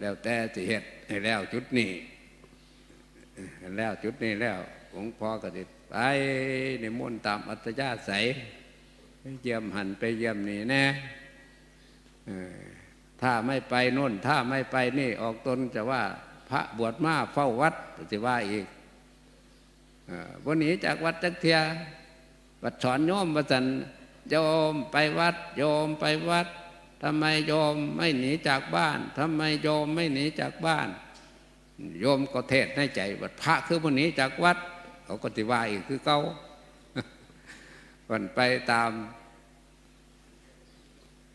แล้วแต่สิเฮ็ดให้แล้วจุดนี้แล้วจุดนี้แล้วหลวงพ่อก็ติดไปในมนต์ตามอัตยาศัยไปเยี่ยมหันไปเยี่ยมนี่แน่ถ้าไม่ไปโน่น ถ้าไม่ไปนี่ออกตนจะว่าพระบวชมาเฝ้าวัดจะว่าอีกวันนี้จากวัดจักเทียวัดสอนโยมวัสันโยมไปวัด โยมไปวัด ทำไมโยมไม่หนีจากบ้านทำไมโยมไม่หนีจากบ้าน โยมก็เทศในใจว่าพระคือวันนี้จากวัด เขาก็ติว่าอีกคือเขาวันไปตาม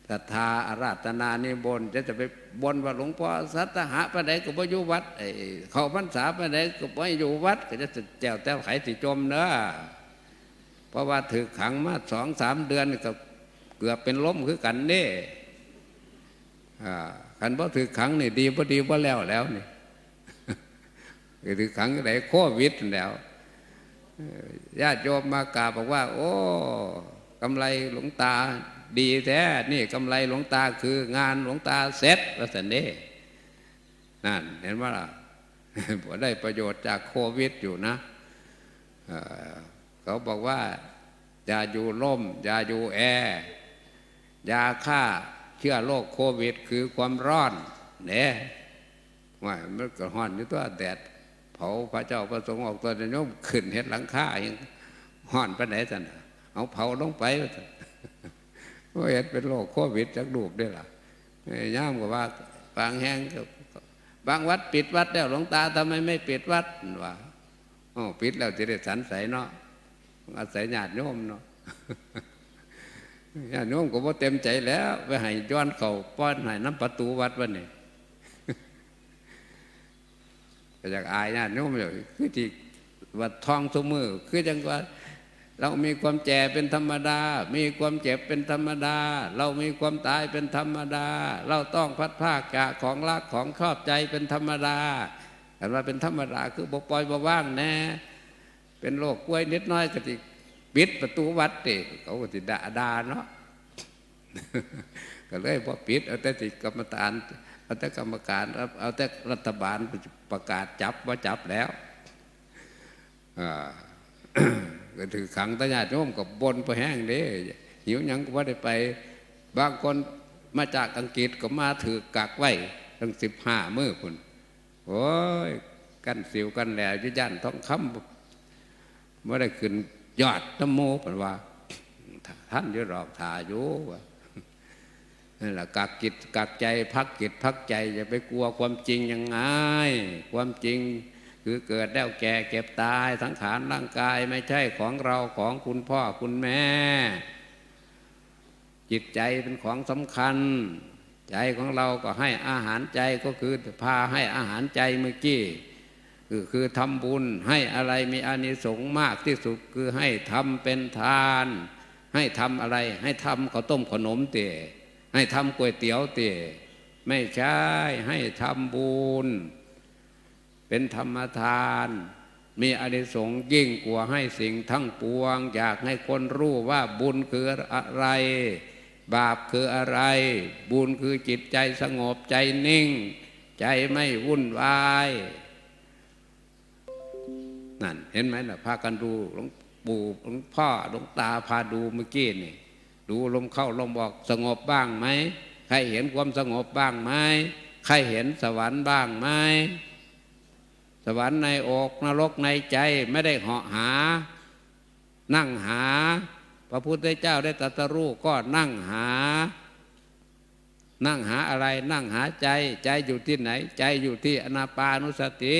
ศรัทธาอาราธนานิบนจะจะไปบนว่าหลวงพ่อสัตหะไปไหนก็บ่อยู่วัดไอ้เขาพรรษาไปไหนก็บ่อยู่วัด ก็จะแจวแต้วไขสิจมเนอะเพราะว่าถือขังมาสองสามเดือนก็เกือบเป็นล้มคือกันเน่ อ่าคันบ่ถือขังนี่ดีบ่ดีบ่แล้วแล้วนี่ถือขังไหนโควิดแล้วญาติโยมมากราบบอกว่า โอ้กำไรหลวงตาดีแท้ นี่กำไรหลวงตาคืองานหลวงตาเสร็จแล้วสันเด้นั่นเห็นว่าล่ะผมได้ประโยชน์จากโควิดอยู่นะเขาบอกว่าอย่าอยู่ร่ม อย่าอยู่แอร์อย่าฆ่า เชื้อโรคโควิด คือความร้อนเนี่ยว่ามันก็ห้อนอยู่ตัวแดดเผาพระเจ้าประสงค์ออกตัวโยมขึ้นเห็ดหลังคาอยังห้อนไปไหนสันเอาเผาลงไปว่าซั่นว่าเห็นเป็นโรคโควิดจากรูปได้ล่ะเอ้ยย่ามก็ว่าบางแห่งก็บางวัดปิดวัดแล้วหลวงตาทำไมไม่ปิดวัดว่าอ๋อปิดแล้วจะได้สันใสเนาะอาศัยญาติโยมเนาะ ญาติโยมก็บ่เต็มใจแล้ว ไปให้ย้อนเขาป้อนให้น้ำประตูวัดวันนี้ก็อยากอายญาติโยมเลยคือที่วัดทองสมือ คือจังว่า เรามีความแก่เป็นธรรมดา มีความเจ็บเป็นธรรมดา เรามีความตายเป็นธรรมดา เราต้องพัดภาคจากของรักของชอบใจเป็นธรรมดาแต่ว่าเป็นธรรมดาคือบ่ปล่อยบ่ว่างแน่เป็นโรคกล้วยนิดน้อยกติ ปิดประตูวัดติเขาก็ติด่าดาเนาะก็เลยพอปิดเอาแต่ติกรรมการเอาแต่กรรมการเอาแต่รัฐบาลประกาศจับว่าจับแล้วก็ถือขังตาญาติโยมกับบนไปแห้งเด้หิวยังก็ว่าได้ไป บางคนมาจากอังกฤษก็มาถือกักไว้ตั้งสิบห้ามือคุณโอ้ยกันสิวกันแหล้วยุยันท้องคำไม่ได้ขึ้น ยอดน้ำโมเป็นว่าท่านอยุรอกถาอยู่ว่านั่นแหละกักกิจกักใจพักกิจพักใจอย่าไปกลัวความจริงยังไงความจริงคือเกิดแล้วแก่เก็บตายสังขารร่างกายไม่ใช่ของเราของคุณพ่อคุณแม่ จิตใจเป็นของสำคัญ ใจของเราก็ให้อาหารใจก็คือพาให้อาหารใจเมื่อกี้ คือคือทำบุญให้อะไรมีอานิสงส์มากที่สุดคือให้ทำเป็นทาน ให้ทำอะไร ให้ทำข้าวต้มขนมเตะให้ทำก๋วยเตี๋ยวเตะไม่ใช่ให้ทำบุญ เป็นธรรมทาน มีอานิสงส์ยิ่งกว่าให้สิ่งทั้งปวง อยากให้คนรู้ว่าบุญคืออะไร บาปคืออะไร บุญคือจิตใจสงบใจนิ่ง ใจไม่วุ่นวาย นั่นเห็นไหมนะพากันดูหลวงปู่หลวงพ่อหลวงตาพาดูเมื่อกี้นี่ดูลมเข้าลมออกสงบบ้างไหมใครเห็นความสงบบ้างไหมใครเห็นสวรรค์บ้างไหมสวรรค์ในอกนรกในใจไม่ได้เหาะหา นั่งหา พระพุทธเจ้าได้ตรัสรู้ก็นั่งหา นั่งหาอะไรนั่งหาใจ ใจอยู่ที่ไหน ใจอยู่ที่อนาปานุสติ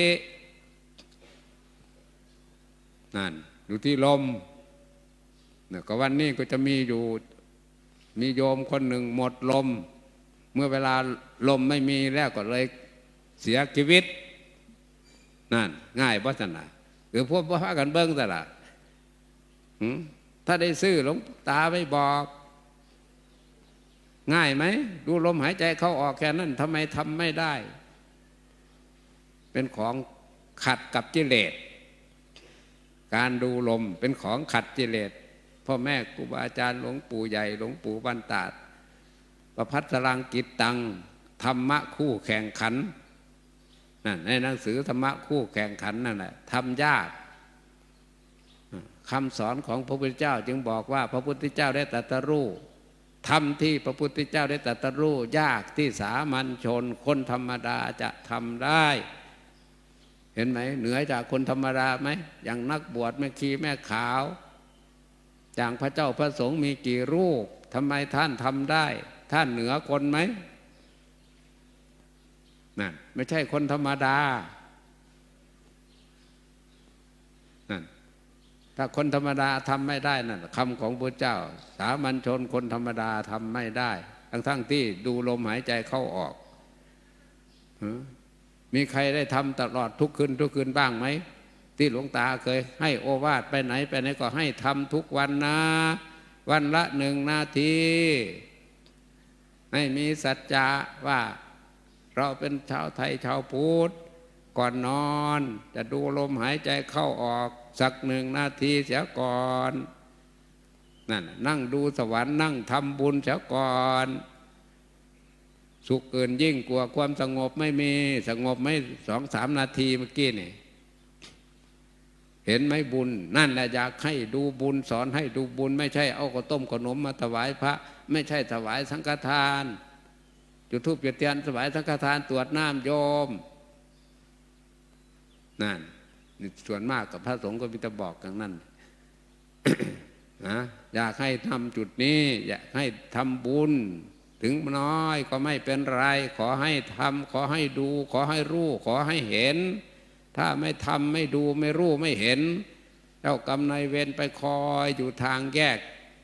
นั่นอยู่ที่ลมเนี่ยก็วันนี้ก็จะมีอยู่มีโยมคนหนึ่งหมดลม เมื่อเวลาลมไม่มีแล้วก็เลยเสียชีวิต นั่น ง่ายเพราะฉะนั้นหรือพวกพระกันเบิ้งแต่ละหืมถ้าได้ซื้อหลวงตาไม่บอก ง่ายไหม ดูลมหายใจเข้าออกแค่นั้นทำไมทำไม่ได้ เป็นของขัดกับกิเลส การดูลมเป็นของขัดกิเลสพ่อแม่ครูบาอาจารย์หลวงปู่ใหญ่หลวงปู่บันตาดประพัฒรังกิตตังธรรมะคู่แข่งขันนั่นในหนังสือธรรมะคู่แข่งขันนั่นแหละทำยากคำสอนของพระพุทธเจ้าจึงบอกว่าพระพุทธเจ้าได้ตรัสรู้ทำที่พระพุทธเจ้าได้ตรัสรู้ยากที่สามัญชนคนธรรมดาจะทำได้ เห็นไหมเหนือจากคนธรรมดาไหมอย่างนักบวชแม่ขีแม่ขาว อย่างพระเจ้าพระสงฆ์มีกี่รูปทำไมท่านทำได้ ท่านเหนือคนไหมนั่นไม่ใช่คนธรรมดานั่นถ้าคนธรรมดาทำไม่ได้นั่นคำของพระเจ้า สามัญชนคนธรรมดาทำไม่ได้ ทั้งทั้งๆที่ดูลมหายใจเข้าออก มีใครได้ทำตลอดทุกคืนทุกคืนบ้างไหม ที่หลวงตาเคย ให้โอวาทไปไหนไปไหนก็ให้ทำทุกวันนะ วันละหนึ่งนาที ให้มีสัจจะว่าเราเป็นชาวไทยชาวพุทธก่อนนอน จะดูลมหายใจเข้าออก สักหนึ่งนาทีเสียก่อนนั่นนั่งดูสวรรค์นั่งทำบุญเสียก่อน สุขเกินยิ่งกว่าความสงบไม่มีสงบไม่สองสามนาทีเมื่อกี้นี่เห็นไหมบุญ นั่นแหละอยากให้ดูบุญสอนให้ดูบุญ ไม่ใช่เอาข้าวต้มขนมมาถวายพระ ไม่ใช่ถวายสังฆทาน จุดทูปจุดเทียนถวายสังฆทานตรวจน้ำโยมนั่นส่วนมากกับพระสงฆ์ก็มีแต่บอกกันนั่นนะอยากให้ทำจุดนี้ อยากให้ทำบุญ ถึงน้อยก็ไม่เป็นไร ขอให้ทำขอให้ดู ขอให้รู้ ขอให้เห็น ถ้าไม่ทำไม่ดูไม่รู้ไม่เห็น เจ้ากรรมนายเวรไปคอยอยู่ทางแยก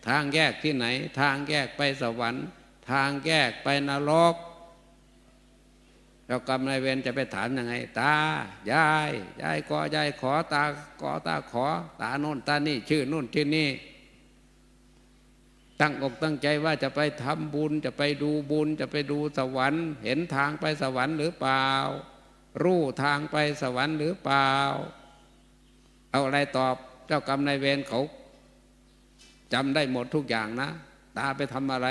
ทางแยกที่ไหน ทางแยกไปสวรรค์ ทางแยกไปนรกเจ้ากรรมนายเวรจะไปถามยังไง ตายายยายก็ยายขอตาขอตาขอ ตาโน่นตานี่ชื่อโน่นชื่อนี่ ตั้งอกตั้งใจว่าจะไปทำบุญ จะไปดูบุญ จะไปดูสวรรค์ เห็นทางไปสวรรค์หรือเปล่า รู้ทางไปสวรรค์หรือเปล่า เอาอะไรตอบเจ้ากรรมนายเวรเขาจำได้หมดทุกอย่างนะ ตาไปทำอะไร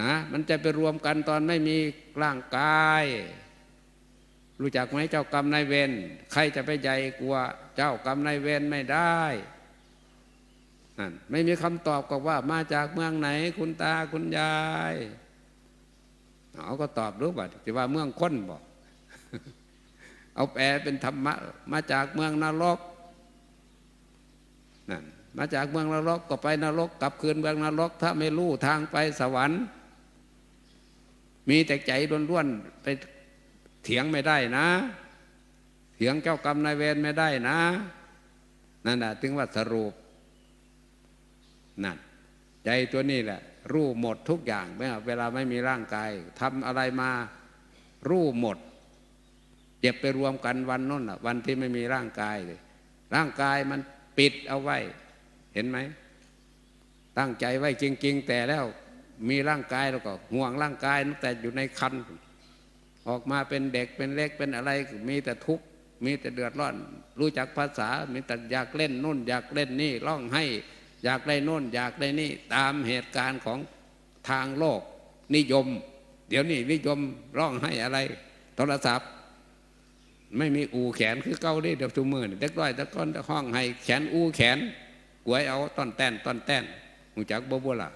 นะมันจะไปรวมกันตอนไม่มีร่างกาย รู้จักไหมเจ้ากรรมนายเวรใครจะไปใหญ่กว่า เจ้ากรรมนายเวรไม่ได้ นั่นไม่มีคำตอบกับว่ามาจากเมืองไหน คุณตาคุณยายเอาก็ตอบรู้บัดจะว่าเมืองค้นบอกเอาแปลเป็นธรรมะ มาจากเมืองนรกนั่นมาจากเมืองนรกก็ไปนรกกลับคืนเมืองนรก ถ้าไม่รู้ทางไปสวรรค์ มีแต่ใจล้วนๆไปเถียงไม่ได้นะ เถียงเจ้ากรรมนายเวรไม่ได้นะ นั่นแหะถึงว่าสรุป นั่นใจตัวนี้แหละ รู้หมดทุกอย่างเมื่อเวลาไม่มีร่างกายทำอะไรมารู้หมดเจ็บไปรวมกันวันนั้นอะ วันที่ไม่มีร่างกายเลย ร่างกายมันปิดเอาไว้ เห็นไหม ตั้งใจไว้จริง ๆ แต่แล้วมีร่างกายแล้วก็ห่วงร่างกายตั้งแต่อยู่ในคันออกมาเป็นเด็กเป็นเล็กเป็นอะไร มีแต่ทุกข์มีแต่เดือดร้อน รู้จักภาษา มีแต่อยากเล่นนู่น อยากเล่นนี่ร้องให้ อยากได้นู่นอยากได้นี่ตามเหตุการณ์ของทางโลก นิยม เดี๋ยวนี้นิยมร้องให้อะไร โทรศัพท์ ไม่มีอูแขนคือเก้าได้เดี๋ยวทุมือเด็กร้อยตะก้อนตะห้องให้แขนอูแขนกวยเอาต้นแต้นต้นแต้นหูจักบ่บ่ล่ะ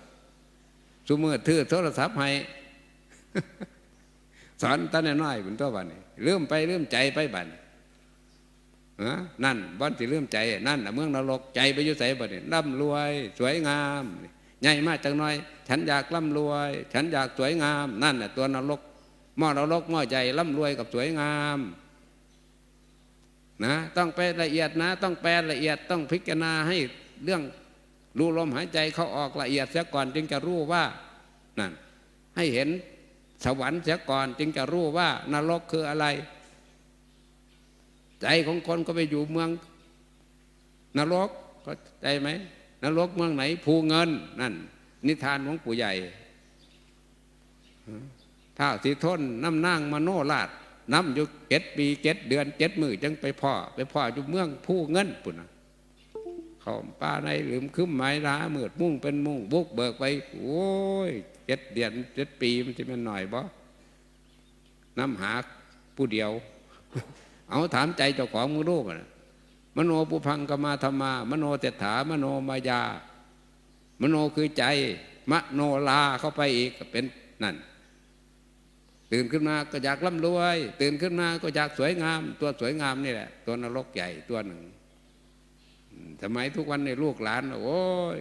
ทุมือถือโทรศัพท์ให้สอนตาน้อยๆเป็นตัวบัดนี้เริ่มไปเริ่มใจไปบัดนี้ฮะ นั่นบ้านที่เริ่มใจ นั่นน่ะเมืองนรกใจไปอยู่ใส่บัดนี้ร่ำรวย สวยงามใหญ่มากจังน้อย ฉันอยากร่ำรวย ฉันอยากสวยงาม นั่นน่ะตัวนรกหม้อนรกหม้อใหญ่ร่ำรวยกับสวยงามนะต้องไปละเอียดนะ ต้องแปลละเอียดต้องพิจารณาให้เรื่องรู้ลมหายใจเขาออกละเอียดเสียก่อนจึงจะรู้ว่านั่นให้เห็นสวรรค์เสียก่อนจึงจะรู้ว่านรกคืออะไร ใจของคนก็ไปอยู่เมือง นรกก็ใจไหมนรกเมืองไหน ภูเงินนั่น นิทานของปู่ใหญ่ถ้าสิทนน้ำนางมโนราชน้ำอยู่เจ็ดปีเจ็ดเดือนเจ็ดมือจังไปพ่อ ไปพ่ออยู่เมืองผู้เงินปุ่นะเขาป้าในหลืมคึ้มไม้ร้าเมือดมุ่งเป็นมุ่งบุกเบิกไปโอ้ยเจ็ดเดือนเจ็ดปีมันจะเป็นหน่อยบ่น้ำหาผู้เดียว เอาถามใจเจ้าของมึงรู้ป่ะนมโนปุพังกมาธรรมา มโนเตถามโนมายา มโนคือใจ มโนลาเข้าไปอีกก็เป็นนั่น ตื่นขึ้นมาก็อยากร่ำรวย ตื่นขึ้นมาก็อยากสวยงาม ตัวสวยงามนี่แหละ ตัวนรกใหญ่ตัวหนึ่งอืมสมัยทุกวันในลูกหลาน โอ้ย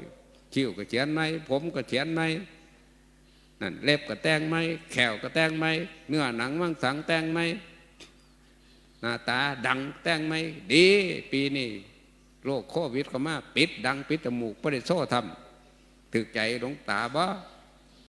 คิ้วก็เขียนไหมผมก็เขียนไหมนั่นเล็บก็แต่งไหมแขวก็แต่งไหมเนื้อหนังมังสังแต่งไหม หน้าตาดังแต่งไหมดี ปีนี้โรคโควิดเข้ามา ปิดดังปิดจมูกไม่ได้โซ่ทำถึกใจหลวงตาบ่